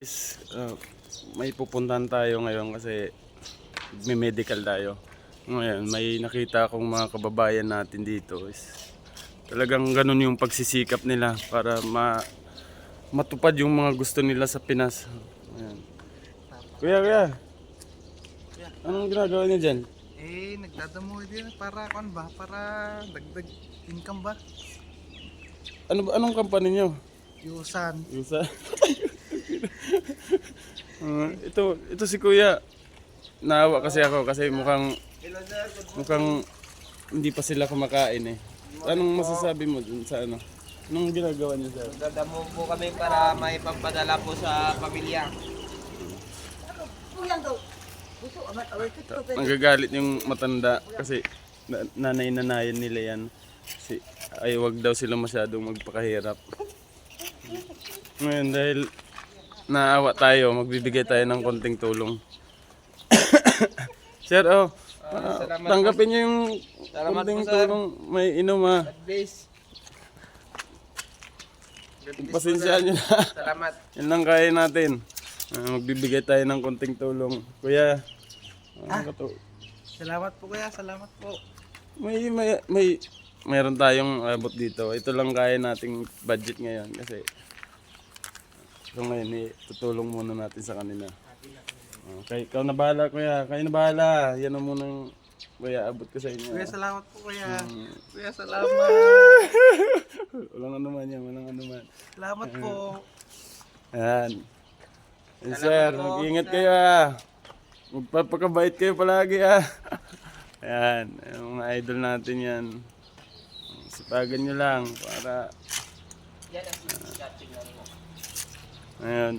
Is, uh, may pupuntahan tayo ngayon kasi may medical tayo. Ngayon, may nakita akong mga kababayan natin dito is talagang ganun yung pagsisikap nila para ma matupad yung mga gusto nila sa Pinas. Ayan. Kuya, kuya. Anong ginagawa niyo dyan? Eh, nagdadamo din para kon ba? Para dagdag income ba? Ano ba anong company niyo? Yusan. Yusa. Ah, ito, ito si Kuya. Naawa kasi ako kasi mukhang mukhang hindi pa sila kumakain eh. Anong masasabi mo dun sa ano? Anong ginagawa niyo sir? Dadamo po kami para may pampadala po sa pamilya. Nagagalit yung matanda kasi na- nanay-nanayan nila yan. Si, ay wag daw sila masyadong magpakahirap. Ngayon dahil naawa tayo, magbibigay tayo ng konting tulong. sir, oh, salamat tanggapin niyo yung konting tulong. May inom ah. Please. Pasensyahan niyo na. Salamat. Yan lang kaya natin. Ah, magbibigay tayo ng konting tulong. Kuya, ah, Salamat po kuya, salamat po. May, may, may, meron tayong abot dito. Ito lang kaya nating budget ngayon kasi so ngayon, eh, tutulong muna natin sa kanila. Okay, ikaw na bahala kuya. Kayo na bahala. Yan ang munang kuya abot ko sa inyo. Kuya, salamat po kuya. Hmm. Kuya, salamat. walang anuman yan, walang anuman. Salamat po. Ayan. Yan, sir, mag-ingat kayo ah. Magpapakabait kayo palagi ah. Ayan, yung mga idol natin yan. Sipagan nyo lang para Ayan.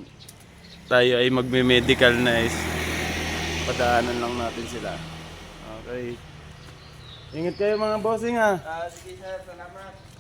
Tayo ay magme-medical na is padaanan lang natin sila. Okay. Ingat kayo mga bossing ah. Ah, sige sir, salamat.